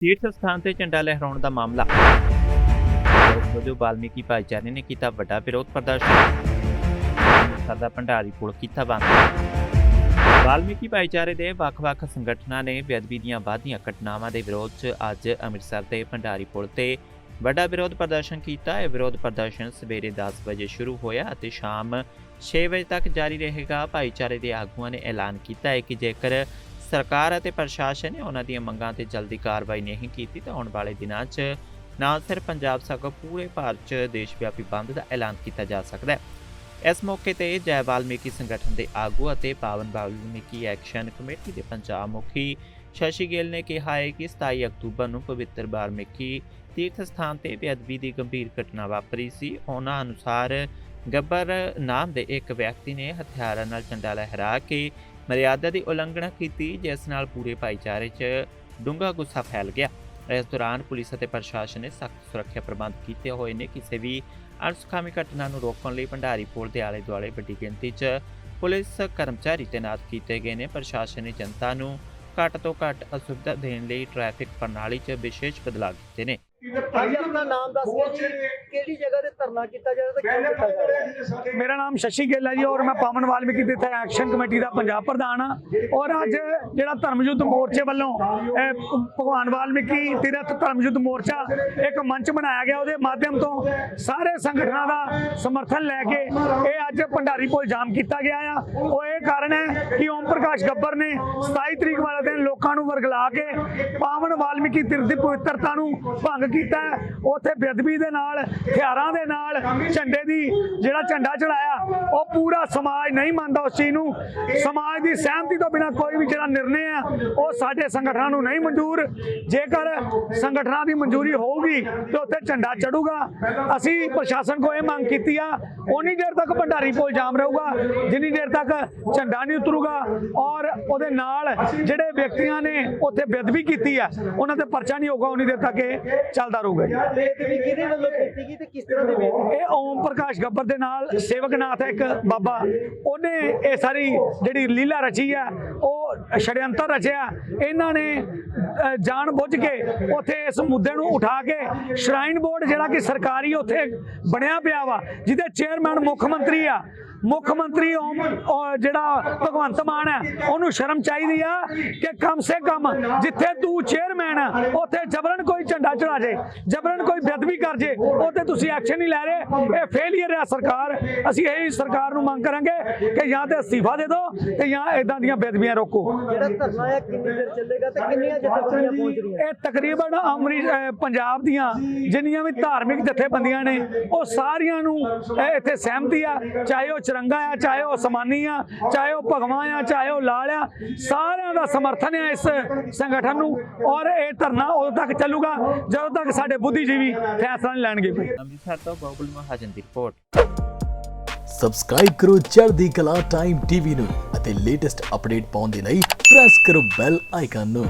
ਤੀਰਥ ਸਥਾਨ ਤੇ ਝੰਡਾ ਲਹਿਰਾਉਣ ਦਾ ਮਾਮਲਾ। ਵਜੋਂ ਵਾਲਮੀਕੀ ਭਾਈਚਾਰੇ ਨੇ ਕੀਤਾ ਵੱਡਾ ਵਿਰੋਧ ਪ੍ਰਦਰਸ਼ਨ। ਸਰਦਾ ਭੰਡਾਰੀ ਪੁਲ ਕੀਤਾ ਬੰਦ। ਵਾਲਮੀਕੀ ਭਾਈਚਾਰੇ ਦੇ ਵੱਖ-ਵੱਖ ਸੰਗਠਨਾਂ ਨੇ ਬੇਅਦਬੀ ਦੀਆਂ ਵਾਧੀਆਂ ਘਟਨਾਵਾਂ ਦੇ ਵਿਰੋਧ 'ਚ ਅੱਜ ਅੰਮ੍ਰਿਤਸਰ ਦੇ ਭੰਡਾਰੀ ਪੁਲ ਤੇ ਵੱਡਾ ਵਿਰੋਧ ਪ੍ਰਦਰਸ਼ਨ ਕੀਤਾ। ਇਹ ਵਿਰੋਧ ਪ੍ਰਦਰਸ਼ਨ ਸਵੇਰੇ 10 ਵਜੇ ਸ਼ੁਰੂ ਹੋਇਆ ਅਤੇ ਸ਼ਾਮ 6 ਵਜੇ ਤੱਕ ਜਾਰੀ ਰਹੇਗਾ। ਭਾਈਚਾਰੇ ਦੇ ਆਗੂਆਂ ਨੇ ਐਲਾਨ ਕੀਤਾ ਹੈ ਕਿ ਜੇਕਰ ਸਰਕਾਰ ਅਤੇ ਪ੍ਰਸ਼ਾਸਨ ਨੇ ਉਹਨਾਂ ਦੀਆਂ ਮੰਗਾਂ ਤੇ ਜਲਦੀ ਕਾਰਵਾਈ ਨਹੀਂ ਕੀਤੀ ਤਾਂ ਆਉਣ ਵਾਲੇ ਦਿਨਾਂ 'ਚ ਨਾ ਸਿਰਫ ਪੰਜਾਬ ਸਗੋਂ ਪੂਰੇ ਭਾਰਤ 'ਚ ਦੇਸ਼ ਵਿਆਪੀ ਬੰਦ ਦਾ ਐਲਾਨ ਕੀਤਾ ਜਾ ਸਕਦਾ ਹੈ। ਇਸ ਮੌਕੇ ਤੇ ਜੈ ਵਾਲਮੀਕੀ ਸੰਗਠਨ ਦੇ ਆਗੂ ਅਤੇ ਪਾਵਨ ਵਾਲਮੀਕੀ ਐਕਸ਼ਨ ਕਮੇਟੀ ਦੇ ਪੰਜਾਬ ਮੁਖੀ ਸ਼ਸ਼ੀ ਗਿੱਲ ਨੇ ਕਿਹਾ ਹੈ ਕਿ 27 ਅਕਤੂਬਰ ਨੂੰ ਪਵਿੱਤਰ ਵਾਲਮੀਕੀ ਤੀਰਥ ਸਥਾਨ ਤੇ ਬੇਅਦਬੀ ਦੀ ਗੰਭੀਰ ਘਟਨਾ ਵਾਪਰੀ ਸੀ। ਉਹਨਾਂ ਅਨੁਸਾਰ ਗੱਬਰ ਨਾਮ ਦੇ ਇੱਕ ਵਿਅਕਤੀ ਨੇ ਹਥਿਆਰਾਂ ਨਾਲ ਝੰਡਾ ਲਹਿਰਾ ਕੇ ਮਰਿਆਦਾ ਦੀ ਉਲੰਘਣਾ ਕੀਤੀ, ਜਿਸ ਨਾਲ ਪੂਰੇ ਭਾਈਚਾਰੇ 'ਚ ਡੂੰਘਾ ਗੁੱਸਾ ਫੈਲ ਗਿਆ। ਇਸ ਦੌਰਾਨ ਪੁਲਿਸ ਅਤੇ ਪ੍ਰਸ਼ਾਸਨ ਨੇ ਸਖਤ ਸੁਰੱਖਿਆ ਪ੍ਰਬੰਧ ਕੀਤੇ ਹੋਏ ਨੇ। ਕਿਸੇ ਵੀ ਅਣਸੁਖਾਵੀ ਘਟਨਾ ਨੂੰ ਰੋਕਣ ਲਈ ਭੰਡਾਰੀ ਪੁਲ ਦੇ ਆਲੇ ਦੁਆਲੇ ਵੱਡੀ ਗਿਣਤੀ 'ਚ ਪੁਲਿਸ ਕਰਮਚਾਰੀ ਤੈਨਾਤ ਕੀਤੇ ਗਏ ਨੇ। ਪ੍ਰਸ਼ਾਸਨ ਨੇ ਜਨਤਾ ਨੂੰ ਘੱਟ ਤੋਂ ਘੱਟ ਅਸੁਵਿਧਾ ਦੇਣ ਲਈ ਟ੍ਰੈਫਿਕ ਪ੍ਰਣਾਲੀ 'ਚ ਵਿਸ਼ੇਸ਼ ਬਦਲਾਅ ਕੀਤੇ ਨੇ। ਭਾਈ ਆਪਣਾ ਨਾਮ ਦੱਸ ਕੇ ਜੀ ਕਿਹੜੀ ਜਗ੍ਹਾ ਤੇ ਧਰਨਾ ਕੀਤਾ ਜਾ ਰਿਹਾ ਤੇ ਕਿਉਂ ਕੀਤਾ ਜਾ ਰਿਹਾ ਮੇਰਾ ਨਾਮ ਸ਼ਸ਼ੀ ਗਿੱਲ ਹੈ ਜੀ ਔਰ ਮੈਂ ਪਾਵਨ ਵਾਲਮੀਕੀ ਤੀਰਥ ਐਕਸ਼ਨ ਕਮੇਟੀ ਦਾ ਪੰਜਾਬ ਪ੍ਰਧਾਨ ਹਾਂ। ਔਰ ਅੱਜ ਜਿਹੜਾ ਧਰਮ ਯੁੱਧ ਮੋਰਚੇ ਵੱਲੋਂ ਇਹ ਭ- ਭਗਵਾਨ ਵਾਲਮੀਕੀ ਤੀਰਥ ਧਰਮ ਯੁੱਧ ਮੋਰਚਾ ਇੱਕ ਮੰਚ ਬਣਾਇਆ ਗਿਆ ਉਹਦੇ ਮਾਧਿਅਮ ਤੋਂ ਸਾਰੇ ਸੰਗਠਨਾਂ ਦਾ ਸਮਰਥਨ ਲੈ ਕੇ ਇਹ ਅੱਜ ਭੰਡਾਰੀ ਪੁਲ ਜਾਮ ਕੀਤਾ ਗਿਆ ਆ। ਉਹ ਇਹ ਕਾਰਨ ਹੈ ਕਿ ਓਮ ਪ੍ਰਕਾਸ਼ ਗੱਬਰ ਨੇ 27 ਤਰੀਕ ਵਾਲੇ ਦਿਨ ਲੋਕਾਂ ਨੂੰ ਵਰਗਲਾ ਕੇ ਪਾਵਨ ਵਾਲਮੀਕੀ ਤੀਰਥ ਦੀ ਪਵਿੱਤਰਤਾ ਨੂੰ ਭੰਗ ਕੀਤਾ ਕੀਤਾ ਉੱਥੇ ਬੇਅਦਬੀ ਦੇ ਨਾਲ, ਹਥਿਆਰਾਂ ਦੇ ਨਾਲ ਝੰਡੇ ਦੀ ਜਿਹੜਾ ਝੰਡਾ ਚੜਾਇਆ ਉਹ ਪੂਰਾ ਸਮਾਜ ਨਹੀਂ ਮੰਨਦਾ ਉਸ ਚੀਜ਼ ਨੂੰ। ਸਮਾਜ ਦੀ ਸਹਿਮਤੀ ਤੋਂ ਬਿਨਾਂ ਕੋਈ ਵੀ ਜਿਹੜਾ ਨਿਰਣੇ ਆ, ਉਹ ਸਾਡੇ ਸੰਗਠਨਾਂ ਨੂੰ ਨਹੀਂ ਮਨਜ਼ੂਰ। ਜੇਕਰ ਸੰਗਠਨਾਂ ਦੀ ਮਨਜ਼ੂਰੀ ਹੋਊਗੀ, ਤੇ ਉੱਥੇ ਝੰਡਾ ਚੜੂਗਾ ਅਸੀਂ ਪ੍ਰਸ਼ਾਸਨ ਕੋ ਇਹ ਮੰਗ ਕੀਤੀ ਆ ਉਨੀ ਦੇਰ ਤੱਕ ਭੰਡਾਰੀ ਪੁਲ ਜਾਮ ਰਹੂਗਾ, ਜਿੰਨੀ ਦੇਰ ਤੱਕ ਝੰਡਾ ਨਹੀਂ ਉਤਰੂਗਾ। ਔਰ ਉਹਦੇ ਨਾਲ ਜਿਹੜੇ ਵਿਅਕਤੀਆਂ ਨੇ ਉੱਥੇ ਬੇਅਦਬੀ ਕੀਤੀ ਆ, ਉਹਨਾਂ ਤੇ ਪਰਚਾ ਨਹੀਂ ਹੋਊਗਾ ਉਨੀ ਦੇਰ ਤੱਕ ਇਹ ਚੱਲ ਚੱਲਦਾ ਰਹੂਗਾ ਜੀ। ਬੇਅਦਬੀ ਕਿਹਦੇ ਵੱਲੋਂ ਕੀਤੀ ਗਈ ਤੇ ਕਿਸ ਤਰ੍ਹਾਂ ਦੀ ਬੇਅਦਬੀ ਇਹ ਓਮ ਪ੍ਰਕਾਸ਼ ਗੱਬਰ ਦੇ ਨਾਲ ਸੇਵਕਨਾਥ ਹੈ ਇੱਕ ਬਾਬਾ। ਉਹਨੇ ਇਹ ਸਾਰੀ ਜਿਹੜੀ ਲੀਲਾ ਰਚੀ ਆ ਉਹ ਛੜਯੰਤਰ ਰਚਿਆ। ਇਹਨਾਂ ਨੇ ਜਾਣ ਬੁੱਝ ਕੇ ਉੱਥੇ ਇਸ ਮੁੱਦੇ ਨੂੰ ਉਠਾ ਕੇ ਸ਼ਰਾਈਨ ਬੋਰਡ ਜਿਹੜਾ ਕਿ ਸਰਕਾਰੀ ਉੱਥੇ ਬਣਿਆ ਪਿਆ ਵਾ ਜਿਹਦੇ ਚੇਅਰਮੈਨ ਮੁੱਖ ਮੰਤਰੀ ਆ। ਮੁੱਖ ਮੰਤਰੀ ਓਮ ਜਿਹੜਾ ਭਗਵੰਤ ਮਾਨ ਹੈ ਉਹਨੂੰ ਸ਼ਰਮ ਚਾਹੀਦੀ ਆ ਕਿ ਕਮ ਸੇ ਕਮ ਜਿੱਥੇ ਤੂੰ ਚੇਅਰਮੈਨ ਆ ਉੱਥੇ ਜਬਰਨ ਕੋਈ ਝੰਡਾ ਚੜਾ ਜੇ। ਜਬਰਨ ਕੋਈ ਬੇਅਦਬੀ ਕਰ ਜੇ ਉੱਥੇ ਤੁਸੀਂ ਐਕਸ਼ਨ ਨਹੀਂ ਲੈ ਰਹੇ। ਇਹ ਫੇਲਿਅਰ ਹੈ ਸਰਕਾਰ। ਅਸੀਂ ਇਹ ਸਰਕਾਰ ਨੂੰ ਮੰਗ ਕਰਾਂਗੇ ਕਿ ਜਾਂ ਤੇ ਅਸਤੀਫਾ ਦੇ ਦਿਓ ਤੇ ਜਾਂ ਇਦਾਂ ਦੀਆਂ ਬੇਅਦਬੀਆਂ ਰੋਕੋ। ਜਿਹੜਾ ਧਰਨਾ ਹੈ ਕਿੰਨੀ ਦੇਰ ਚੱਲੇਗਾ ਤੇ ਕਿੰਨੀਆਂ ਜਥੇਬੰਦੀਆਂ ਪਹੁੰਚ ਰਹੀਆਂ? ਇਹ ਤਕਰੀਬਨ ਅੰਮ੍ਰਿਤ ਅਹ ਪੰਜਾਬ ਦੀਆਂ ਜਿੰਨੀਆਂ ਵੀ ਧਾਰਮਿਕ ਜਥੇਬੰਦੀਆਂ ਨੇ ਉਹ ਸਾਰੀਆਂ ਨੂੰ ਇੱਥੇ ਸਹਿਮਤੀ ਆ। ਚਾਹੇ ਉਹ ਚਰੰਗਾ ਆ ਚਾਹੇ ਉਹ ਸਮਾਨੀ ਆ ਚਾਹੇ ਉਹ ਭਗਵਾਂ ਆ ਚਾਹੇ ਉਹ ਲਾਲ ਆ ਸਾਰਿਆਂ ਦਾ ਸਮਰਥਨ ਹੈ ਇਸ ਸੰਗਠਨ ਨੂੰ। ਔਰ ਇਹ ਧਰਨਾ ਉਦੋਂ ਤੱਕ ਚੱਲੂਗਾ ਜਦੋਂ ਤੱਕ ਸਾਡੇ ਬੁੱਧੀਜੀਵੀ ਫੈਸਲਾ ਨਹੀਂ ਲੈਣਗੇ ਕੋਈ। ਅੰਮ੍ਰਿਤਸਰ ਤੋਂ ਬਾਬੁਲ ਮਹਾਜਨ ਦੀ ਰਿਪੋਰਟ। ਸਬਸਕ੍ਰਾਈਬ ਕਰੋ ਚੜ੍ਹਦੀ ਕਲਾ ਟਾਈਮ ਟੀਵੀ ਨੂੰ ਅਤੇ ਲੇਟੈਸਟ ਅਪਡੇਟ ਪਾਉਣ ਦੇ ਲਈ ਪ੍ਰੈਸ ਕਰੋ ਬੈਲ ਆਈਕਨ ਨੂੰ।